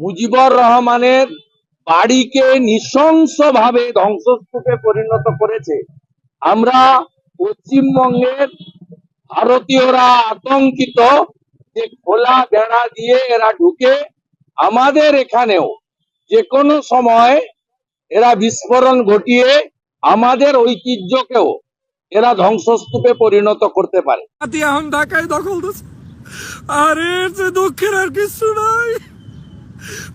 মুজিবুর রহমানের বাড়িকে নৃশংসভাবে ধ্বংসস্তূপে পরিণত করেছে। আমরা পশ্চিমবঙ্গের ভারতীয়রা আতঙ্কিত যে খোলা বেড়া দিয়ে এরা ঢুকে আমাদের এখানেও যে কোনো সময় এরা বিস্ফোরণ ঘটিয়ে আমাদের ঐতিহ্যকেও এরা ধ্বংসস্তূপে পরিণত করতে পারে। দখল দিচ্ছে। আরে এর চেয়ে দুঃখের আর কিছু নাই।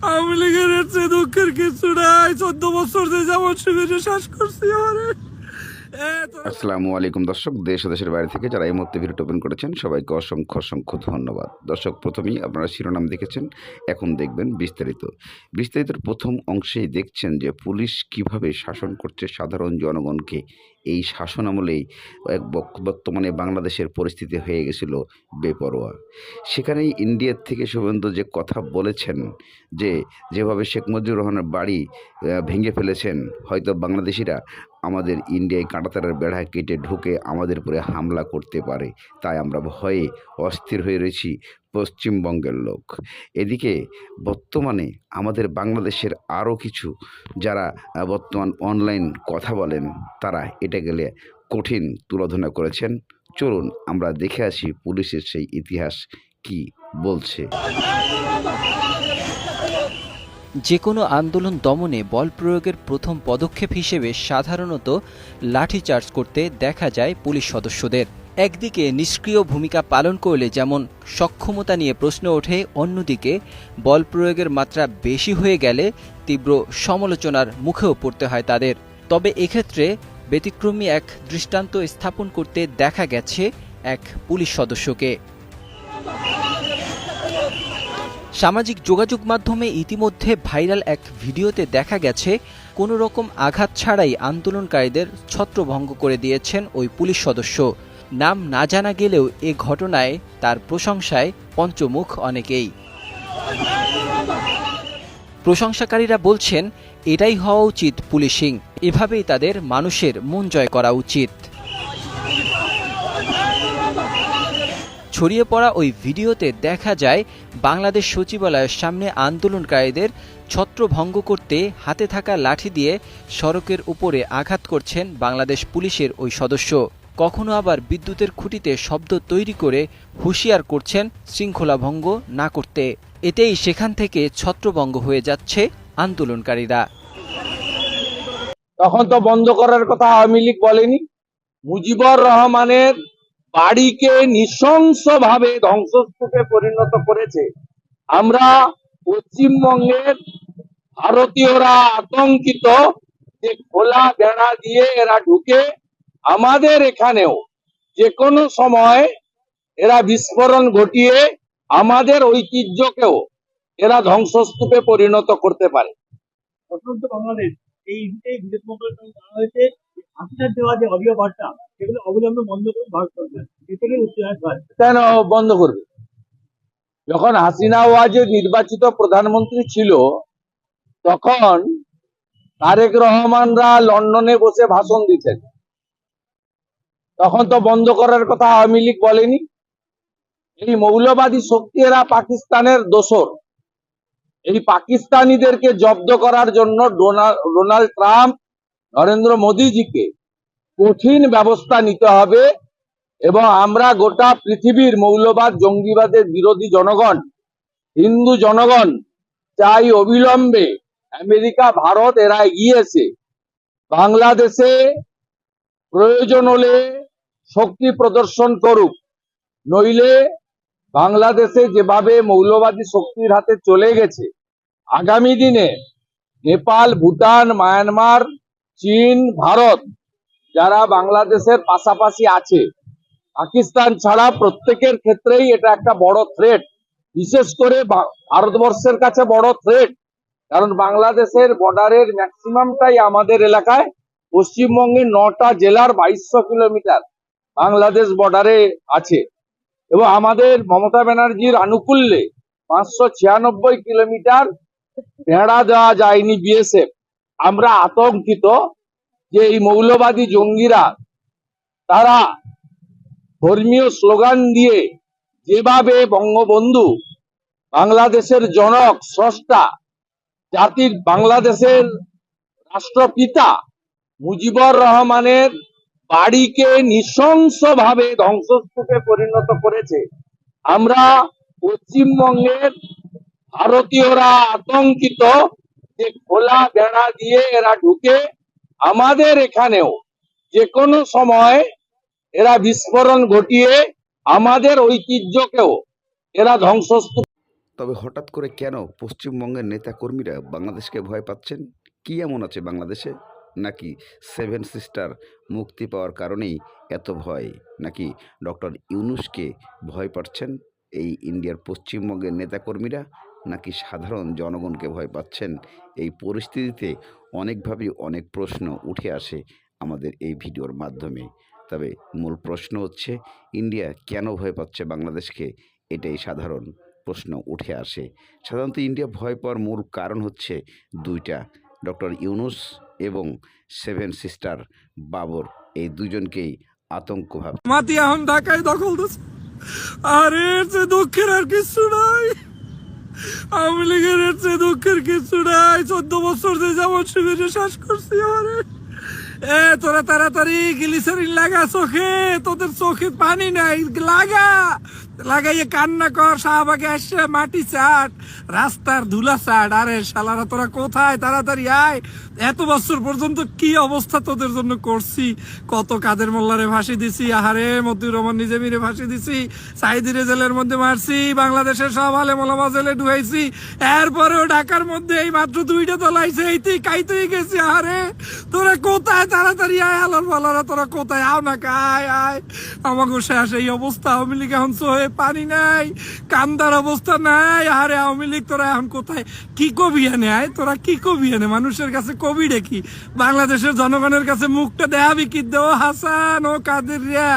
আওয়ামী লীগের এর চেয়ে দুঃখের কিছু নাই। চোদ্দ বছর যে যেমন শিবিরে শ্বাস করছি, আরে। আসসালামু আলাইকুম দর্শক, দেশ দেশের বাইরে থেকে যারা এই মুহূর্তে ভিডিও ওপেন করেছেন, সবাইকে অসংখ্য অসংখ্য ধন্যবাদ। দর্শক, প্রথমেই আপনারা শিরোনাম দেখেছেন, এখন দেখবেন বিস্তারিত। বিস্তারিতের প্রথম অংশেই দেখছেন যে পুলিশ কীভাবে শাসন করছে সাধারণ জনগণকে। এই শাসন আমলেই এক বর্তমানে বাংলাদেশের পরিস্থিতি হয়ে গেছিল বেপরোয়া। সেখানেই ইন্ডিয়ার থেকে শুভেন্দু যে কথা বলেছেন, যে যেভাবে শেখ মুজিবুর রহমানের বাড়ি ভেঙে ফেলেছেন, হয়তো বাংলাদেশিরা আমাদের ইন্ডিয়ায় কাঁটাতারের বেড়া কেটে ঢুকে আমাদের উপরে হামলা করতে পারে। তাই আমরা ভয়ে অস্থির হয়ে রয়েছি পশ্চিমবঙ্গের লোক। এদিকে বর্তমানে আমাদের বাংলাদেশের আরও কিছু যারা বর্তমান অনলাইন কথা বলেন, তারা এটা গেলে কঠিন তুলোধনা করেছেন। চলুন আমরা দেখে আসি পুলিশের সেই ইতিহাস কি বলছে। যে কোনো আন্দোলন দমনে বল প্রয়োগের প্রথম পদক্ষেপ হিসেবে সাধারণত লাঠিচার্জ করতে দেখা যায় পুলিশ সদস্যদের। একদিকে নিষ্ক্রিয় ভূমিকা পালন করলে যেমন সক্ষমতা নিয়ে প্রশ্ন ওঠে, অন্যদিকে বল প্রয়োগের মাত্রা বেশি হয়ে গেলে তীব্র সমালোচনার মুখেও পড়তে হয় তাদের। তবে এক্ষেত্রে ব্যতিক্রমী এক দৃষ্টান্ত স্থাপন করতে দেখা গেছে এক পুলিশ সদস্যকে। সামাজিক যোগাযোগ মাধ্যমে ইতিমধ্যে ভাইরাল এক ভিডিওতে দেখা গেছে, কোনো রকম আঘাত ছাড়াই আন্দোলনকারীদের ছত্রভঙ্গ করে দিয়েছেন ওই পুলিশ সদস্য। নাম না জানা গেলেও এ ঘটনায় তার প্রশংসায় পঞ্চমুখ অনেকেই। প্রশংসাকারীরা বলছেন, এটাই হওয়া উচিত পুলিশিং। এভাবেই তাদের মানুষের মন জয় করা উচিত। ছড়িয়ে পড়া ওই ভিডিওতে দেখা যায়, বাংলাদেশ সচিবালয়ের সামনে আন্দোলনকারীদের ছত্রভঙ্গ করতে হাতে থাকা লাঠি দিয়ে সড়কের উপরে আঘাত করছেন বাংলাদেশ পুলিশের ওই সদস্য। কখনো আবার বিদ্যুতের খুঁটিতে শব্দ তৈরি করে হুঁশিয়ার করছেন শৃঙ্খলা ভঙ্গ না করতে। এতেই সেখান থেকে ছত্রভঙ্গ হয়ে যাচ্ছে আন্দোলনকারীরা। তখন তো বন্ধ করার কথা আওয়ামী লীগ বলেনি। মুজিবুর রহমানের বাড়িকে নৃশংসভাবে ধ্বংসস্তূপে পরিণত করেছে। আমরা পশ্চিমবঙ্গের ভারতীয়রা আতঙ্কিত যে খোলা বেড়া দিয়ে এরা ঢুকে আমাদের এখানেও যে কোনো সময় এরা বিস্ফোরণ ঘটিয়ে আমাদের ঐতিহ্যকেও এরা ধ্বংসস্তূপে পরিণত করতে পারে। বাংলাদেশ, এই বিদেশ মন্ত্রণালয় হয়েছে হাসিনার দেওয়া যে অডিও বার্তা, সেগুলো অবিলম্বে বন্ধ করে ভারত সরকার কেন বন্ধ করবে? যখন হাসিনা ওয়াজেদ নির্বাচিত প্রধানমন্ত্রী ছিল, তখন তারেক রহমানরা লন্ডনে বসে ভাষণ দিতেন। তখন তো বন্ধ করার কথা আওয়ামী লীগ বলেনি। এই মৌলবাদী শক্তি এরা পাকিস্তানের দোসর এই পাকিস্তানিদেরকে জব্দ করার জন্য ডোনাল্ড ট্রাম্প নরেন্দ্র মোদীজিকে কঠিন ব্যবস্থা নিতে হবে এবং আমরা গোটা পৃথিবীর মৌলবাদ, জঙ্গিবাদের বিরোধী জনগণ, হিন্দু জনগণ চাই অবিলম্বে আমেরিকা, ভারত এরা এগিয়েছে বাংলাদেশে প্রয়োজন হলে শক্তি প্রদর্শন করুক। নইলে বাংলাদেশে যেভাবে মৌলবাদী শক্তির হাতে চলে গেছে, আগামী দিনে নেপাল, ভুটান, মায়ানমার চীন, ভারত যারা বাংলাদেশের পাশাপাশি আছে, পাকিস্তান ছাড়া প্রত্যেকের ক্ষেত্রেই এটা একটা বড় থ্রেট বিশেষ করে ভারতবর্ষের কাছে বড় থ্রেট কারণ বাংলাদেশের বর্ডারের ম্যাক্সিমামটাই আমাদের এলাকায় পশ্চিমবঙ্গের নটা জেলার বাইশশো কিলোমিটার বাংলাদেশ বর্ডারে আছে। এবং আমাদের মমতা ব্যানার্জির আনুকূল্যে পাঁচশো ছিয়ানব্বই কিলোমিটার ভেড়া দেওয়া যায়নি বিএসএফ আমরা আতঙ্কিত যে এই মৌলবাদী জঙ্গিরা তারা ধর্মীয় স্লোগান দিয়ে যেভাবে বঙ্গবন্ধু বাংলাদেশের জনক, স্রষ্টা, জাতির বাংলাদেশের রাষ্ট্রপিতা মুজিবুর রহমানের বাড়িকে নৃশংসভাবে ধ্বংসস্তূপে পরিণত করেছে। আমরা পশ্চিমবঙ্গের ভারতীয়রা আতঙ্কিত যে খোলা বেড়া দিয়ে এরা ঢুকে, আমাদের এখানেও যে কোনো সময় এরা বিস্ফোরণ ঘটিয়ে আমাদের ঐতিহ্যকেও এরা ধ্বংসস্তূপ তবে হঠাৎ করে কেন পশ্চিমবঙ্গের নেতাকর্মীরা বাংলাদেশকে ভয় পাচ্ছেন? কি এমন আছে বাংলাদেশে? নাকি সেভেন সিস্টার মুক্তি পাওয়ার কারণেই এত ভয়? নাকি ডক্টর ইউনুসকে ভয় পাচ্ছেন এই ইন্ডিয়ার পশ্চিমবঙ্গের নেতাকর্মীরা? নাকি সাধারণ জনগণকে ভয় পাচ্ছেন? এই পরিস্থিতিতে অনেকভাবেই অনেক প্রশ্ন উঠে আসে আমাদের এই ভিডিওর মাধ্যমে। তবে মূল প্রশ্ন হচ্ছে, ইন্ডিয়া কেন ভয় পাচ্ছে বাংলাদেশকে? এটাই সাধারণ প্রশ্ন উঠে আসে। সাধারণত ইন্ডিয়া ভয় পাওয়ার মূল কারণ হচ্ছে দুইটা। ডক্টর ইউনুস এবং সেভেন সিস্টার বাবর, এই দুজনকেই আতঙ্ক ভাব মাতি এখন ঢাকায় দখল দিচ্ছে আরে দুঃখের আর কিছু নাই। আওয়ামী লীগের চেয়ে দুঃখের কিছু নাই। চোদ্দ বছর যে যেমন শিবিরে শ্বাস করছি, আরে। এ, তোরা তাড়াতাড়ি গ্লিসারিন লাগা চোখে। তোদের চোখে পানি নাই, লাগা। লাগাইয়ে কান্না কর, শাহবাগে আসছে মাটি চাট, রাস্তার ধুলা চাট। আরে শালারা, তোরা কোথায়? তাড়াতাড়ি আয়। এত বছর পর্যন্ত কি অবস্থা তোদের জন্য করছি? কত কাদের মোল্লারে ফাঁসি দিছি? আহারে, মতিউর রহমান নিজে মিরে ফাঁসি দিছি। সাইদিরে জেলের মধ্যে মারছি। বাংলাদেশের সব আলে মোলামা জেলে ঢুকাইছি। এরপরেও ঢাকার মধ্যে এই মাত্র দুইটা তলাইছে এইতেই কাইতেই গেছি, আহারে। তোরা কোথায়? তাড়াতাড়ি আয় আলোর বলারা তোরা কোথায়? আও না কায় আয়। আমাকে শেষ এই অবস্থা। আওয়ামী লীগ এখন সোহে পানি নাই, কান্দার অবস্থা নাই। আরে আওয়ামী লীগ তোরা এখন কোথায়? কি কবি এনে, আয়, তোরা কি কবি এনে? মানুষের কাছে কবি ডেকি বাংলাদেশের জনগণের কাছে মুখটা দেখাবি কি? দেও হাসান, ও কাদের রিয়া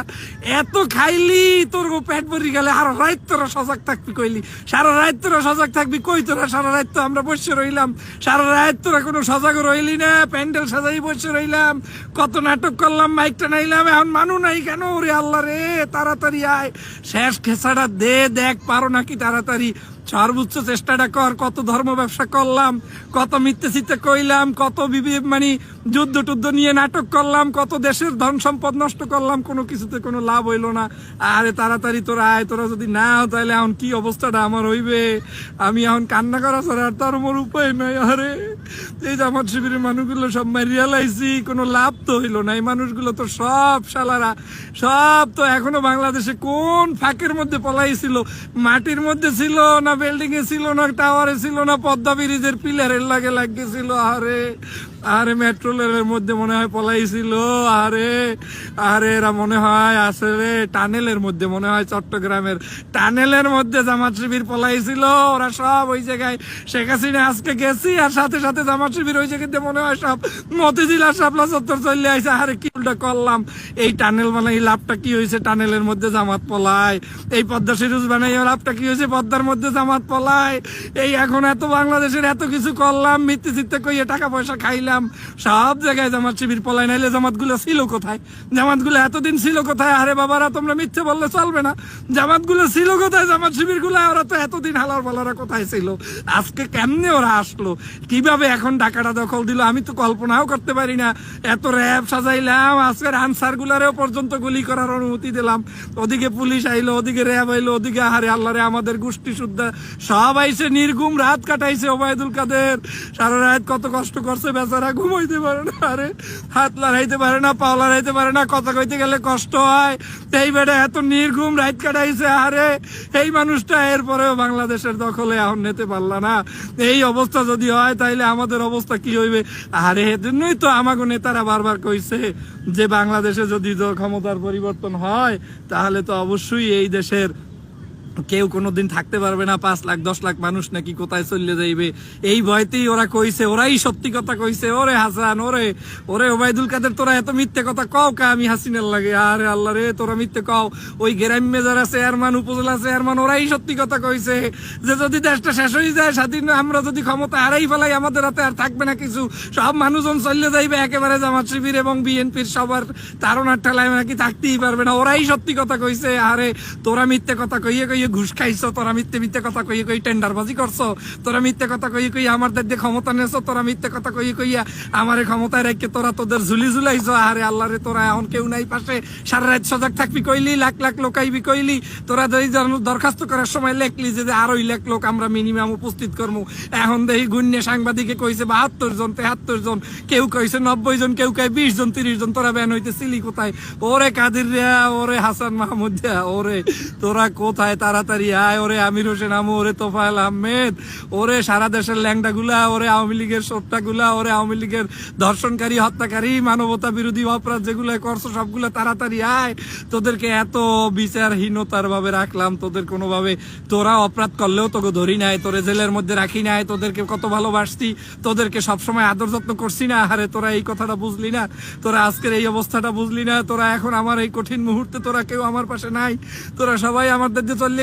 এত খাইলি, তোর পেট ভরি গেলে আর রাত তোরা সজাগ থাকবি কইলি। সারা রাত তোরা সজাগ থাকবি কই তোরা? সারা রাত তো আমরা বসে রইলাম। সারা রাত তোরা কোনো সজাগ রইলি না। প্যান্ডেল সাজাই বসে রইলাম। কত নাটক করলাম, মাইকটা নাইলাম, এখন মানু নাই কেন? রে আল্লাহ রে, তাড়াতাড়ি আয়। শেষ খেসাটা দে, দেখ, পারো নাকি তাড়াতাড়ি। সর্বোচ্চ চেষ্টাটা কর, কত ধর্ম ব্যবসা করলাম, কত মিথ্যে চিত্তে কইলাম, কত মানে যুদ্ধ টুদ্ধ নিয়ে নাটক করলাম, কত দেশের ধন সম্পদ নষ্ট করলাম, কোনো কিছুতে কোনো লাভ হইল না। আরে তাড়াতাড়ি তোরা আয়, তোরা যদি না তাহলে এখন কি অবস্থাটা আমার হইবে? আমি এখন কান্না করা ছাড়া আর তার মোর উপায় নাই, আরে। এই যে আমার শিবিরের মানুষগুলো সব মারিয়া কোনো লাভ তো হইল না। এই মানুষগুলো তো সব শালারা, সব তো এখনও বাংলাদেশে কোন ফাঁকের মধ্যে পলাইছিল? মাটির মধ্যে ছিল না বিল্ডিং এ ছিল না টাওয়ারে ছিল না, পদ্মা ব্রিজের পিলারের লাগে লাগিয়েছিল আরে আরে মেট্রো রেলের মধ্যে মনে হয় পলাইছিল, আরে আরে এরা মনে হয় আসলে টানেলের মধ্যে মনে হয় চট্টগ্রামের। টানেলের মধ্যে জামাত শিবির পলাইছিল, ওরা সব ওই জায়গায় শেখ হাসিনা আজকে গেছি, আর সাথে সাথে জামাত শিবির ওই জায়গাতে মনে হয় সব মতিঝিল শাপলা চত্বর চলে আইসে আরে কি উল্টা করলাম? এই টানেল বানাই লাভটা কি হয়েছে? টানেলের মধ্যে জামাত পলায়। এই পদ্মা সিরুজ বানাই লাভটা কি হয়েছে? পদ্মার মধ্যে জামাত পলায়। এই এখন এত বাংলাদেশের এত কিছু করলাম মিথ্যে চিত্তে কইয়ে টাকা পয়সা খাইলাম। সব জায়গায় জামাত শিবির পলাই নাইলে জামাতগুলো ছিল কোথায়? জামাতগুলো এতদিন ছিল কোথায়? আরে বাবারা, তোমরা মিথ্যে বললে চলবে না। জামাতগুলো ছিল কোথায়? জামাত শিবিরগুলো ওরা তো এতদিন হালার বালারা কোথায় ছিল? আজকে কেমনে ওরা আসলো? কীভাবে এখন ঢাকাটা দখল দিল? আমি তো কল্পনাও করতে পারি না। এত র্যাব সাজাইলাম, আজকের আনসার গুলারেও পর্যন্ত গুলি করার অনুমতি দিলাম। ওদিকে পুলিশ আইলো, ওদিকে র্যাব আইলো, ওদিকে আহারে আল্লাহরে আমাদের গোষ্ঠী শুদ্ধা। সব আইসে নির্গুম রাত কাটাইছে ওবায়দুল কাদের। সারা রাত কত কষ্ট করছে বেচারা। ঘুমাইতে পারে না, আরে হাত লড়াইতে পারে না, পাও লড়াইতে পারে না, কথা কইতে গেলে কষ্ট হয়। এই বেটা এত নির্ঘুম রাত কাটাইছে, আরে এই মানুষটা এরপরেও বাংলাদেশের দখলে এখন নিতে পারলা না। এই অবস্থা যদি হয়, তাইলে আমাদের অবস্থা কি হইবে? আরে এজন্যই তো আমাকে নেতারা বারবার কইছে যে, বাংলাদেশে যদি ক্ষমতার পরিবর্তন হয়, তাহলে তো অবশ্যই এই দেশের কেউ কোনোদিন থাকতে পারবে না, পাঁচ লাখ, দশ লাখ মানুষ নাকি কোথায় চলে যাইবে। এই ভয়তেই ওরা কইছে, ওরাই সত্যি কথা কইছে, ওরে হাসান, ওরে ওরে ওবায়দুল কাদের, তোরা এত মিথ্যে কথা কও কা আমি হাসিনার লাগে। আরে আল্লাহ রে, তোরা মিথ্যে কও, ওই গ্রাম্য যারা চেয়ারম্যান, উপজেলা চেয়ারম্যান, ওরাই সত্যি কথা কইছে যে যদি দেশটা শেষ হয়ে যায়, স্বাধীন, আমরা যদি ক্ষমতা হারাই ফেলাই, আমাদের হাতে আর থাকবে না কিছু। সব মানুষজন চলে যাইবে একেবারে জামাত শিবির এবং বিএনপির সবার তারণার ঠেলায় নাকি থাকতেই পারবে না। ওরাই সত্যি কথা কইছে, আরে তোরা মিথ্যে কথা কইয়ে কইয়ে কইয়ে ঘুষ খাইছো, তোরা মিথ্যে মিথ্যে কথা কইয়ে কই টেন্ডারবাজি করছ, তোরা মিথ্যে কথা কইয়ে কই আমাদের দিয়ে ক্ষমতা নেছো তোরা মিথ্যে কথা কইয়ে কইয়া আমারে ক্ষমতায় রেখে তোরা তোদের ঝুলি ঝুলাইছো আরে আল্লাহ রে, তোরা এখন কেউ নাই পাশে। সারা রাত সজাগ থাকবি কইলি, লাখ লাখ লোক আইবি কইলি, তোরা যদি দরখাস্ত করার সময় লেখলি যে আড়াই লাখ লোক আমরা মিনিমাম উপস্থিত করব এখন দেখি গুণ্যে সাংবাদিকে কইছে বাহাত্তর জন, তেহাত্তর জন, কেউ কইছে নব্বই জন, কেউ কয় বিশ জন, তিরিশ জন, তোরা ব্যান হইতেছিলি কোথায়? ওরে কাদির রে, ওরে হাসান মাহমুদ ওরে, তোরা কোথায়? তাড়াতাড়ি আয়, ওরে আমির হোসেন আমু, ওরে তোফায়েল আহমেদ, ওরে সারা দেশের ল্যাংডা গুলা ওরে আওয়ামী লীগের সোট্টা গুলা ওরে আওয়ামী লীগের ধর্ষণকারী, হত্যাকারী মানবতা বিরোধী অপরাধ যেগুলো করছ, সবগুলো তাড়াতাড়ি আয়। তোদেরকে এত বিচারহীনতার ভাবে রাখলাম, তোদের কোনোভাবে, তোরা অপরাধ করলেও তোকে ধরি নাই, তোরে জেলের মধ্যে রাখি নাই, তোদেরকে কত ভালোবাসতি, তোদেরকে সবসময় আদর যত্ন করছি না, আরে তোরা এই কথাটা বুঝলি না, তোরা আজকের এই অবস্থাটা বুঝলি না, তোরা এখন আমার এই কঠিন মুহূর্তে তোরা কেউ আমার পাশে নাই, তোরা সবাই আমাদের দিয়ে চলে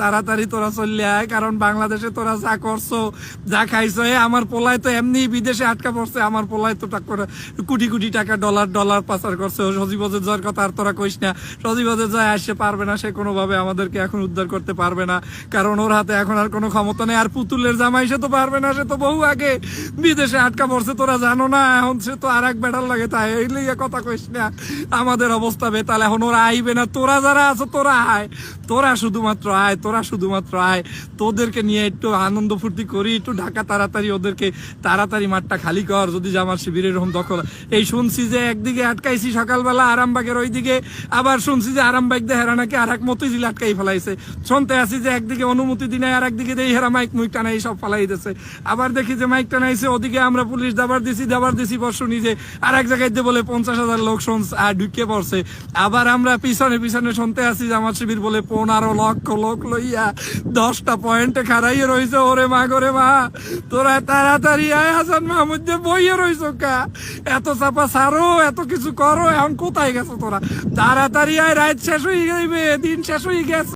তাড়াতাড়ি তোরা চলে আয়, কারণ বাংলাদেশে তোরা যা করছ, যা খাইছো আমার পোলায় তো এমনি বিদেশে আটকা পড়ছে, আমার পোলায় তো কোটি কোটি টাকা ডলার ডলার পাচার করছে। ও সজীবজের যার কথা আর তোরা কইস না। সজীবজের যায় আসতে পারবে না, সে কোনোভাবে আমাদেরকে এখন উদ্ধার করতে পারবে না। কারণ ওর হাতে এখন আর কোনো ক্ষমতা নেই, আর পুতুলের জামাই সে তো পারবে না, সে তো বহু আগে বিদেশে আটকা পড়ছে। তোরা জানো না, এখন সে তো আর এক বেটার লাগে, তাই এই লিগে কথা কইস না। আমাদের অবস্থা বেতাল, এখন ওরা আইবে না। তোরা যারা আছো, তোরা আয়। তোরা শুধুমাত্র আয়, তোরা শুধুমাত্র আয়। তোদেরকে নিয়ে একটু আনন্দ ফুর্তি করি, একটু ঢাকা তাড়াতাড়ি ওদেরকে তাড়াতাড়ি মাঠটা খালি কর, যদি জামার শিবিরের এরকম দখল। এই শুনছি যে একদিকে আটকাইছি সকালবেলা আরামবাগের ওইদিকে, আবার শুনছি যে আরামবাগ দিয়ে হেরা নাকি আর এক মতিঝিল আটকাই ফেলাইছে। শুনতে আছি যে একদিকে অনুমতি দিনে আর একদিকে দিয়ে হেরা মাইক মুইক টানাই সব ফেলাই দিছে আবার দেখি যে মাইক টানাইছে, ওদিকে আমরা পুলিশ দাবার দিছি দাবার দিছি পর শুনি যে আর এক জায়গায় বলে পঞ্চাশ হাজার লোক ঢুকে পড়ছে। আবার আমরা পিছনে পিছনে শুনতে আছি জামাত শিবির বলে পনেরো লক্ষ লোক লইয়া দশটা পয়েন্টে খারাইয়ে রয়েছে ওরে মা করে মা, তোরা তাড়াতাড়ি আয় হাসান মাহমুদ বইয়ে রইছ কা? এত চাপা সারো এত কিছু করো, এখন কোথায় গেছো তোরা? তাড়াতাড়ি আয়, রাত শেষ হয়ে যাইবে দিন শেষ হয়ে গেছে।